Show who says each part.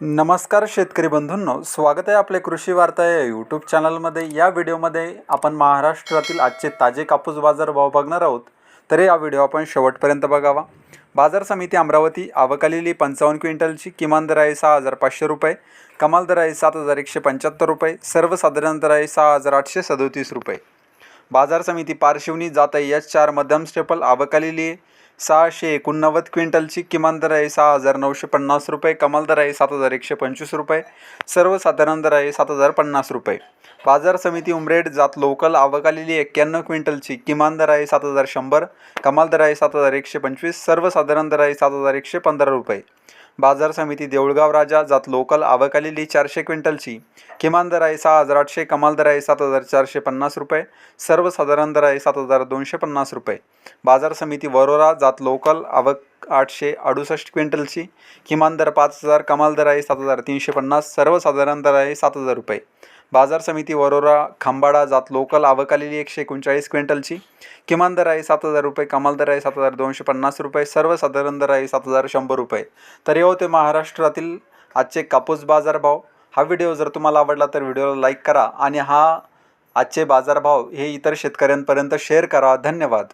Speaker 1: नमस्कार शेतकरी बंधूंनो स्वागत आहे आपले कृषी वार्ता या यूट्यूब चॅनलमध्ये या व्हिडिओमध्ये आपण महाराष्ट्रातील आजचे ताजे कापूस बाजार भाव बघणार आहोत. तर या व्हिडिओ आपण शेवटपर्यंत बघावा. बाजार समिती अमरावती आवकालेली पंचावन्न क्विंटलची किमान दर आहे सहा हजार पाचशे रुपये कमाल दर आहे सात हजार एकशे पंच्याहत्तर रुपये सर्वसाधारण दर आहे सहा हजार आठशे सदोतीस रुपये. बाजार समिती पारशिवनी जात आहे एच चार मध्यम स्टेपल आवकालेली आहे. सहाशे एकोणनव्वद क्विंटलची किमान दर आहे सहा हजार नऊशे पन्नास रुपये कमाल दर आहे सात हजार एकशे पंचवीस रुपये सर्वसाधारण दर आहे सात हजार पन्नास रुपये. बाजार समिती उमरेड जात लोकल आवक आलेली एक्क्याण्णव क्विंटलची किमान दर आहे सात हजार शंभर कमाल दर आहे सात हजार एकशे पंचवीस सर्वसाधारण दर आहे सात हजार एकशे पंधरा रुपये. बाजार समिती देऊळगाव राजा जात लोकल आवक आलेली चारशे क्विंटलची. किमान दर आहे सहा हजार आठशे कमाल दर आहे सात हजार चारशे पन्नास रुपये. सर्वसाधारण दर आहे सात हजार दोनशे पन्नास रुपये. बाजार समिती वरोरा जात लोकल आवक आठशे अडुसष्ट क्विंटलची. किमान दर पाच हजार कमाल दर आहे सात हजार तीनशे पन्नास. सर्वसाधारण दर आहे सात हजार रुपये. बाजार समिती वरोरा खांबाडा जात लोकल आवक आलेली एकशे एकोणचाळीस क्विंटलची. किमान दर आहे सात हजार रुपये कमाल दर आहे सात हजार दोनशे पन्नास रुपये सर्वसाधारण दर आहे सात हजार शंभर रुपये. तर हे होते महाराष्ट्रातील आजचे कापूस बाजारभाव. हा व्हिडिओ जर तुम्हाला आवडला तर व्हिडिओला लाईक करा आणि हा आजचे बाजारभाव हे इतर शेतकऱ्यांपर्यंत शेअर करा. धन्यवाद.